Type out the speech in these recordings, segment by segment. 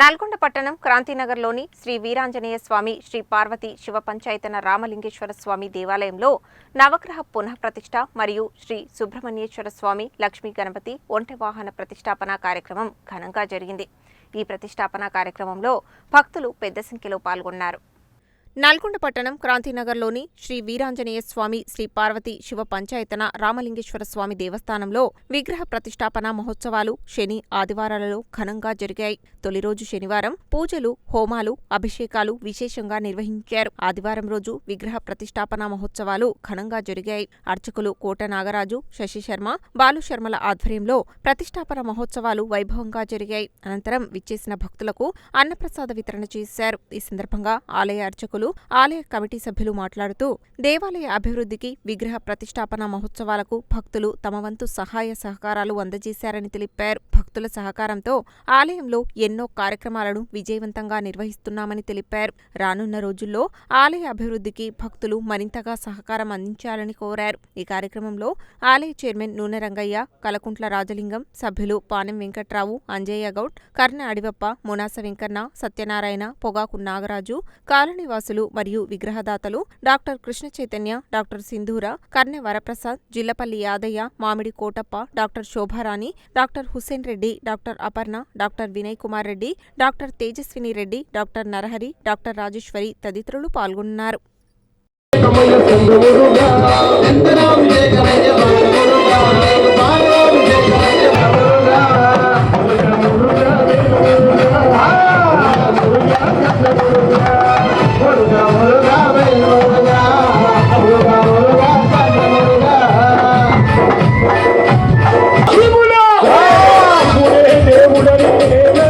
నల్గొండ పట్టణం క్రాంతినగర్లోని శ్రీ వీరాంజనేయ స్వామి శ్రీ పార్వతి శివ పంచాయతన రామలింగేశ్వర స్వామి దేవాలయంలో నవగ్రహ పునఃప్రతిష్ఠ మరియు శ్రీ సుబ్రహ్మణ్యేశ్వర స్వామి లక్ష్మీ గణపతి ఒంటె వాహన ప్రతిష్టాపన కార్యక్రమం ఘనంగా జరిగింది. ఈ ప్రతిష్టాపన కార్యక్రమంలో భక్తులు పెద్ద సంఖ్యలో పాల్గొన్నారు. నల్గొండ పట్టణం క్రాంతినగర్లోని శ్రీ వీరాంజనేయ స్వామి శ్రీ పార్వతి శివ పంచాయతన రామలింగేశ్వర స్వామి దేవస్థానంలో విగ్రహ ప్రతిష్టాపన మహోత్సవాలు శని ఆదివారాలలో ఘనంగా జరిగాయి. తొలి రోజు శనివారం పూజలు హోమాలు అభిషేకాలు విశేషంగా నిర్వహించారు. ఆదివారం రోజు విగ్రహ ప్రతిష్టాపన మహోత్సవాలు ఘనంగా జరిగాయి. అర్చకులు కోట నాగరాజు శశిశర్మ బాలుశర్మల ఆధ్వర్యంలో ప్రతిష్టాపన మహోత్సవాలు వైభవంగా జరిగాయి. అనంతరం విచ్చేసిన భక్తులకు అన్నప్రసాద వితరణ చేశారు. ఈ సందర్భంగా ఆలయ అర్చకులు ఆలయ కమిటీ సభ్యులు మాట్లాడుతూ దేవాలయ అభివృద్ధికి విగ్రహ ప్రతిష్టాపన మహోత్సవాలకు భక్తులు తమ వంతు సహాయ సహకారాలు అందజేశారని తెలిపారు. భక్తుల సహకారంతో ఆలయంలో ఎన్నో కార్యక్రమాలను విజయవంతంగా నిర్వహిస్తున్నామని తెలిపారు. రానున్న రోజుల్లో ఆలయ అభివృద్ధికి భక్తులు మరింతగా సహకారం అందించాలని కోరారు. ఈ కార్యక్రమంలో ఆలయ చైర్మన్ నూనె రంగయ్య కలకుంట్ల రాజలింగం సభ్యులు పానెం వెంకట్రావు అంజయ్య గౌడ్ కర్ణ అడివప్ప మునాస వెంకన్న సత్యనారాయణ పొగాకు నాగరాజు కాలనీవాసులు మరియు విగ్రహదాతలు doctor Krishna Chaitanya doctor Sindhura Karne Varaprasad Jillapalli Yadaiah Mamidi Kotappa doctor Shobharani doctor Hussain Reddy doctor Aparna doctor Vinay Kumar Reddy doctor Tejaswini Reddy doctor Narahari doctor Rajeshwari తదితరులు పాల్గొన్నారు. Yeah.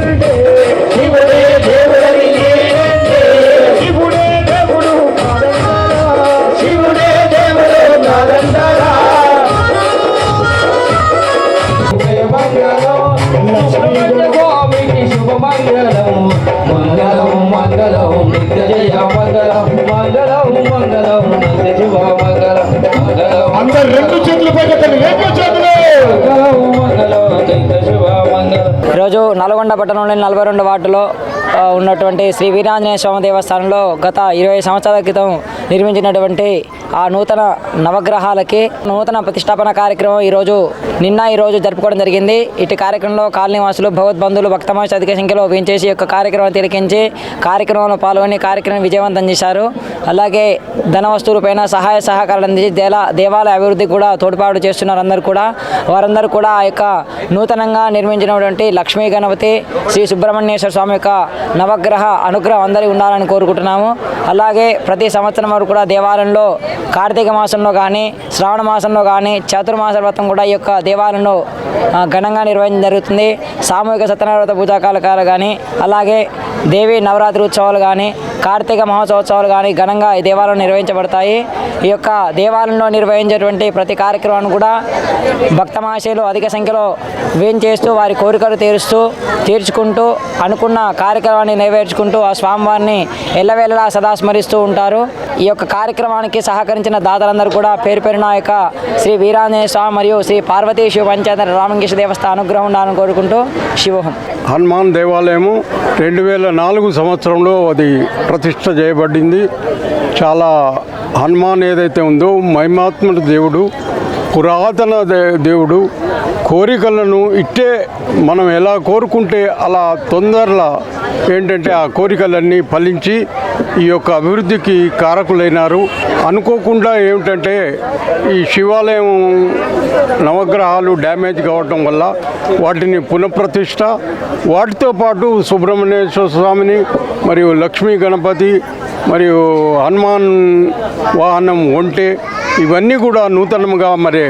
ఈరోజు నల్గొండ పట్టణంలోని నలభై రెండు వార్డులో ఉన్నటువంటి శ్రీ వీరాంజనేయ స్వామి దేవస్థానంలో గత ఇరవై సంవత్సరాల క్రితం నిర్మించినటువంటి ఆ నూతన నవగ్రహాలకి నూతన ప్రతిష్టాపన కార్యక్రమం ఈరోజు నిన్న ఈరోజు జరుపుకోవడం జరిగింది. ఇటు కార్యక్రమంలో కాలనీవాసులు భగవద్బంధువులు భక్తమాష అధిక సంఖ్యలో వేయించేసి యొక్క కార్యక్రమం తిలకించి కార్యక్రమంలో పాల్గొని కార్యక్రమం విజయవంతం చేశారు. అలాగే ధన వస్తువులపైన సహాయ సహకారాలు అందించి దేలా దేవాలయ అభివృద్ధికి కూడా తోడ్పాటు చేస్తున్నారు అందరూ కూడా. వారందరూ కూడా ఆ యొక్క నూతనంగా నిర్మించినటువంటి లక్ష్మీ గణపతి శ్రీ సుబ్రహ్మణ్యేశ్వర స్వామి యొక్క నవగ్రహ అనుగ్రహం అందరికీ ఉండాలని కోరుకుంటున్నాము. అలాగే ప్రతి సంవత్సరం వరకు కూడా దేవాలయంలో కార్తీక మాసంలో కానీ శ్రావణ మాసంలో కానీ చతుర్మాస వ్రతం కూడా ఈ యొక్క దేవాలయంలో ఘనంగా నిర్వహించడం జరుగుతుంది. సామూహిక సత్యనారాయణ పూజా కాలకాలు కానీ అలాగే దేవి నవరాత్రి ఉత్సవాలు కానీ కార్తీక మహోత్సవాలు కానీ ఘనంగా ఈ దేవాలయం నిర్వహించబడతాయి. ఈ యొక్క దేవాలయంలో నిర్వహించేటువంటి ప్రతి కార్యక్రమాన్ని కూడా భక్త మహాశయులు అధిక సంఖ్యలో వేయించేస్తూ వారి కోరికలు తీరుస్తూ తీర్చుకుంటూ అనుకున్న కార్యక్రమాన్ని నెరవేర్చుకుంటూ ఆ స్వామివారిని ఎల్లవేళలా సదా స్మరిస్తూ ఉంటారు. ఈ యొక్క కార్యక్రమానికి సహకరించిన దాతలందరూ కూడా పేరు పేరున యొక్క శ్రీ వీరాంజనేయ స్వామి మరియు శ్రీ పార్వతీ శివ పంచాయత రామలింగేశ్వర దేవస్థాన అనుగ్రహం ఉండాలని కోరుకుంటూ శివోహం. హనుమాన్ దేవాలయము రెండు వేల నాలుగు సంవత్సరంలో అది ప్రతిష్ట చేయబడింది. చాలా హనుమాన్ ఏదైతే ఉందో మహిమాత్ముడు దేవుడు పురాతన దే- దేవుడు కోరికలను ఇట్టే మనం ఎలా కోరుకుంటే అలా తొందరలా ఏంటంటే ఆ కోరికలన్నీ ఫలించి ఈ యొక్క అభివృద్ధికి కారకులైనారు. అనుకోకుండా ఏమిటంటే ఈ శివాలయం నవగ్రహాలు డ్యామేజ్ కావటం వల్ల వాటిని పునఃప్రతిష్ట వాటితో పాటు సుబ్రహ్మణ్యేశ్వర స్వామిని మరియు లక్ష్మీ గణపతి మరియు హనుమాన్ వాహనం ఒంటే ఇవన్నీ కూడా నూతనంగా మరి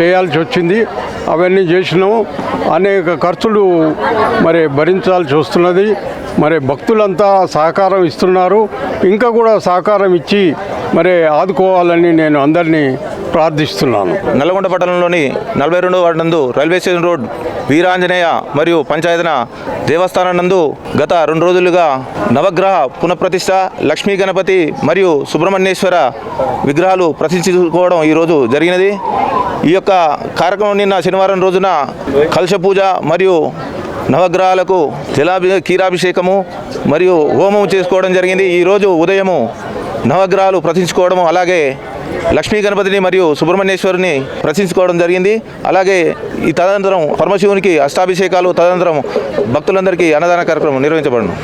చేయాల్సి వచ్చింది. అవన్నీ చేసినాము. అనేక ఖర్చులు మరి భరించాల్సి వస్తున్నది. మరి భక్తులంతా సహకారం ఇస్తున్నారు. ఇంకా కూడా సహకారం ఇచ్చి మరి ఆదుకోవాలని నేను అందరినీ ప్రార్థిస్తున్నాను. నల్గొండ పట్టణంలోని నలభై రెండవ వార్డు నందు రైల్వే స్టేషన్ రోడ్ వీరాంజనేయ మరియు పంచాయతన దేవస్థానం నందు గత రెండు రోజులుగా నవగ్రహ పునఃప్రతిష్ఠ లక్ష్మీ గణపతి మరియు సుబ్రహ్మణ్యేశ్వర విగ్రహాలు ప్రతిష్ఠించుకోవడం ఈరోజు జరిగినది. ఈ యొక్క కార్యక్రమం నిన్న శనివారం రోజున కలశ పూజ మరియు నవగ్రహాలకు జలాభి కీరాభిషేకము మరియు హోమం చేసుకోవడం జరిగింది. ఈరోజు ఉదయము నవగ్రహాలు ప్రతిష్ఠించుకోవడము అలాగే లక్ష్మీ గణపతిని మరియు సుబ్రహ్మణ్యేశ్వరుని ప్రశ్నించుకోవడం జరిగింది. అలాగే ఈ తదనంతరం పరమశివునికి అష్టాభిషేకాలు తదనంతరం భక్తులందరికీ అన్నదాన కార్యక్రమం నిర్వహించబడను.